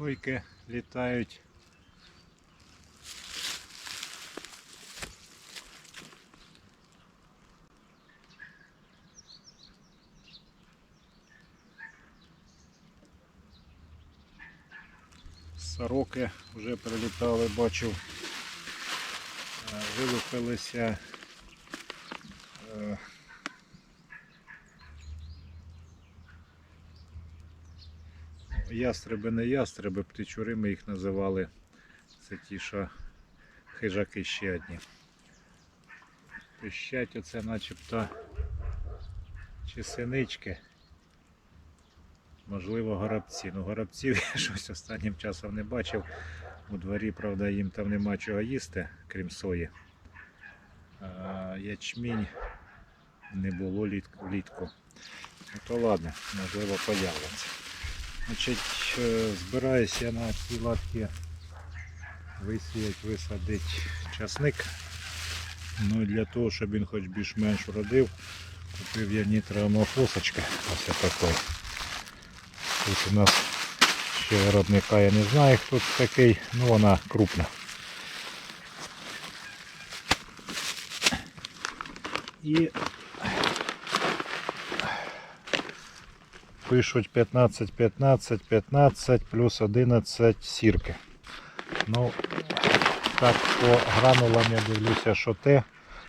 сойки літають. Сороки вже прилітали, бачив, Е, вилупилися. Ястреби не ястреби, птичури ми їх називали. Це ті, що хижаки ще одні. Пищать оце начебто чи синички. Можливо, горобці. Ну, горобців я щось останнім часом не бачив. У дворі, правда, їм там нема чого їсти, крім сої. А, ячмінь не було літ- влітку. Ну то ладно, можливо, появляться. Значить, е, збираюся я на ці латки висіяти, висадити часник. Ну і для того, щоб він хоч більш-менш вродив, купив я нітроамофосочка. Ось такий. Тут у нас ще виробника я не знаю хто це такий, ну вона крупна. І пишуть 15, 15, 15 плюс 11 сірки. Ну, так по гранулам я дивлюся, що те,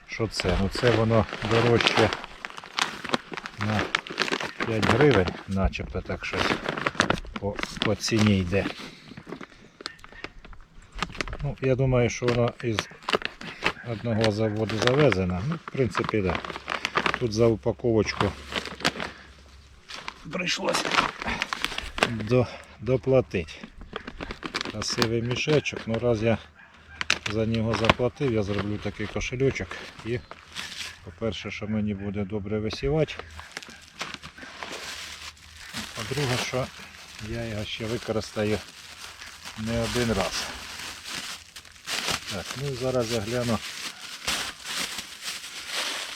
що це. Ну це воно дорожче на 5 гривень, начебто так щось по, по ціні йде. Ну, я думаю, що воно із одного заводу завезено. Ну, в принципі, так. Да. Тут за упаковочку прийшлося до, доплатити. Красивий мішечок, ну раз я за нього заплатив, я зроблю такий кошельочок і по-перше, що мені буде добре висівати. По-друге, що я його ще використаю не один раз. Так, ну зараз я гляну.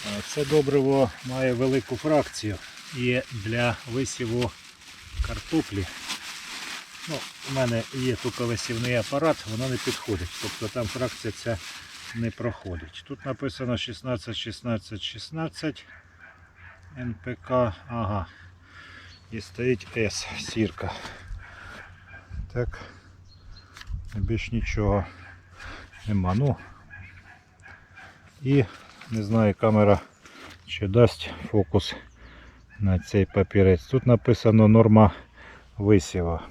Е, Це добриво має велику фракцію і для висіву картоплі. Ну, у мене є тільки висівний апарат, воно не підходить. Тобто там фракція ця не проходить. Тут написано 16, 16, 16 НПК. Ага. І стоїть С, сірка. Так. Більш нічого нема. Ну і не знаю, камера чи дасть фокус на цей папірець. Тут написано норма висіва.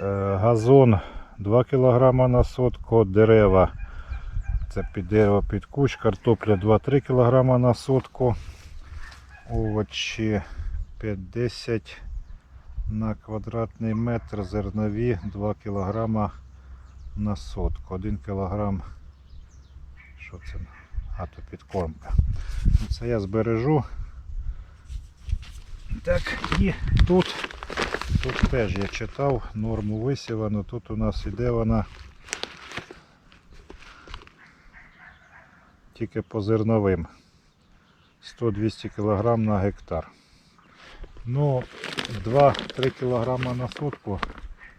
Е, Газон 2 кг на сотку, дерева. Це під дерево під кущ, картопля 2-3 кг на сотку, овочі 5-10 на квадратний метр, зернові 2 кг на сотку. 1 кг. Що це? А то підкормка. Ну, Це я збережу. Так, і тут, тут теж я читав норму висівану. Тут у нас іде вона тільки по зерновим. 100-200 кг на гектар. Ну, 2-3 кг на сотку.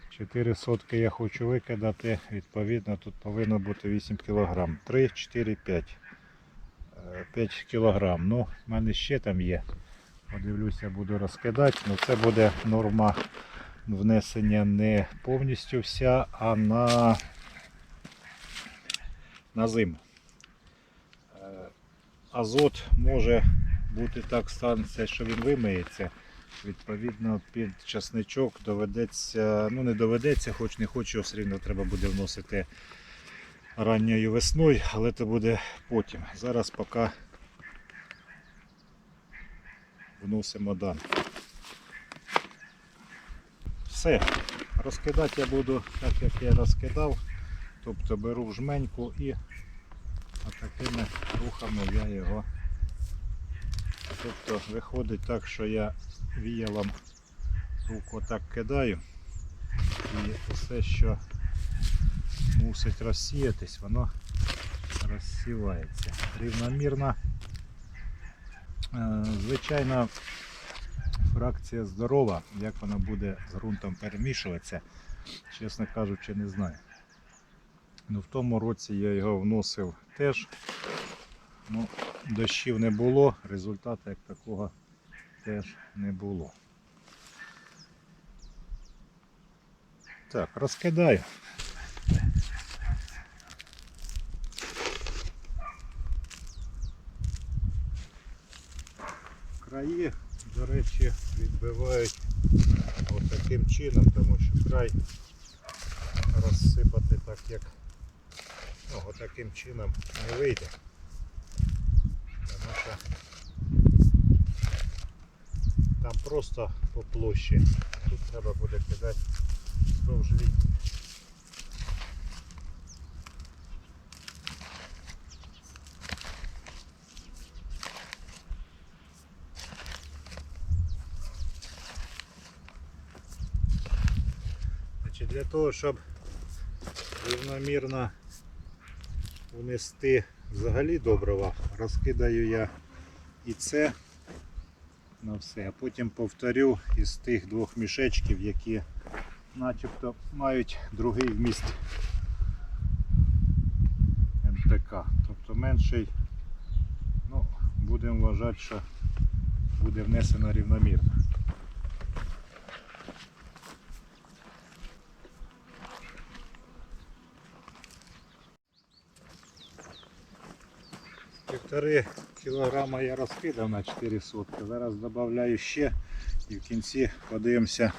4 сотки я хочу викидати, відповідно тут повинно бути 8 кг. 3, 4, 5. 5 кг. Ну, в мене ще там є. Подивлюся, буду розкидати. Ну, це буде норма внесення не повністю вся, а на, на зиму. Е, Азот може бути так станеться, що він вимиється. Відповідно, під часничок доведеться, ну не доведеться, хоч не хочу, все рівно треба буде вносити ранньою весною, але це буде потім. Зараз поки вносимо дан. Все, розкидати я буду так, як я розкидав. Тобто беру жменьку і такими рухами я його. Тобто виходить так, що я віялом руку так кидаю і все, що мусить розсіятись, воно розсівається рівномірно. Е, Звичайно, фракція здорова, як вона буде з ґрунтом перемішуватися, чесно кажучи, не знаю. Ну, в тому році я його вносив теж. Ну, дощів не було, результату як такого теж не було. Так, розкидаю. Краї, до речі, відбивають таким чином, тому що край розсипати так як ну, от таким чином не вийде. Тому що там просто по площі. Тут треба буде кидати вздовж лінії. Значить, для того, щоб рівномірно унести взагалі добрива, розкидаю я і це на все, а потім повторю із тих двох мішечків, які начебто мають другий вміст НПК. Тобто менший, ну, будемо вважати, що буде внесено рівномірно. Півтори кілограма я розкидав на 4 сотки. Зараз додаю ще і в кінці подивимося,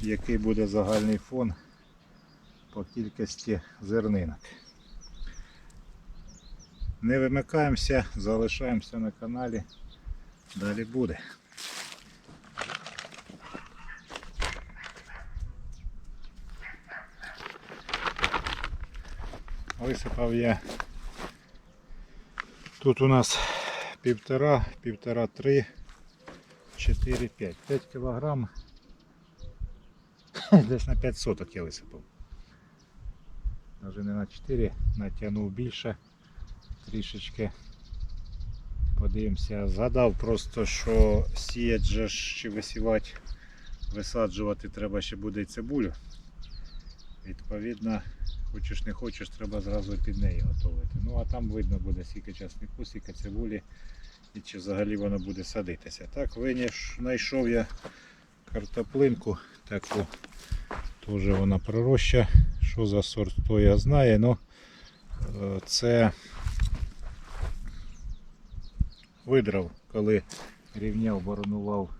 який буде загальний фон по кількості зернинок. Не вимикаємося, залишаємося на каналі. Далі буде. Висипав я Тут у нас півтора, півтора, три, чотири, п'ять. П'ять кілограм. Десь на 5 соток я висипав. Навіть не на 4, натягнув більше трішечки. Подивимося. Згадав просто, що сіять же ж чи висівати, висаджувати треба ще буде цибулю. Відповідно, хочеш не хочеш, треба зразу під неї готувати. Ну а там видно буде скільки часнику, скільки цибулі і чи взагалі воно буде садитися. Так, знайшов я картоплинку таку, теж вона пророща. Що за сорт, то я знаю, ну е, це видрав, коли рівняв, боронував,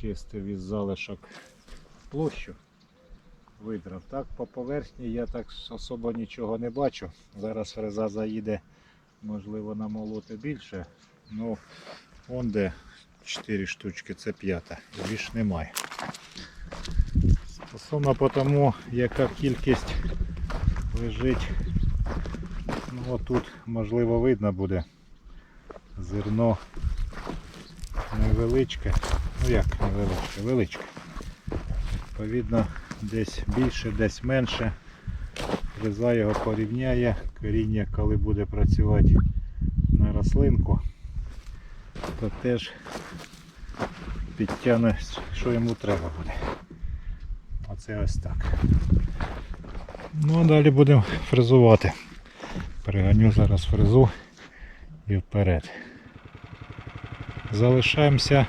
чистив із залишок площу видрав. Так, по поверхні я так особо нічого не бачу. Зараз фреза заїде, можливо, намолоти більше. Ну, вон де 4 штучки, це п'ята. Більш немає. Стосовно по тому, яка кількість лежить, ну отут можливо видно буде зерно невеличке. Ну як невеличке, величке. Відповідно, десь більше, десь менше. Фреза його порівняє, коріння, коли буде працювати на рослинку, то теж підтягне, що йому треба буде. Оце ось так. Ну а далі будемо фрезувати. Переганю зараз фрезу і вперед. Залишаємося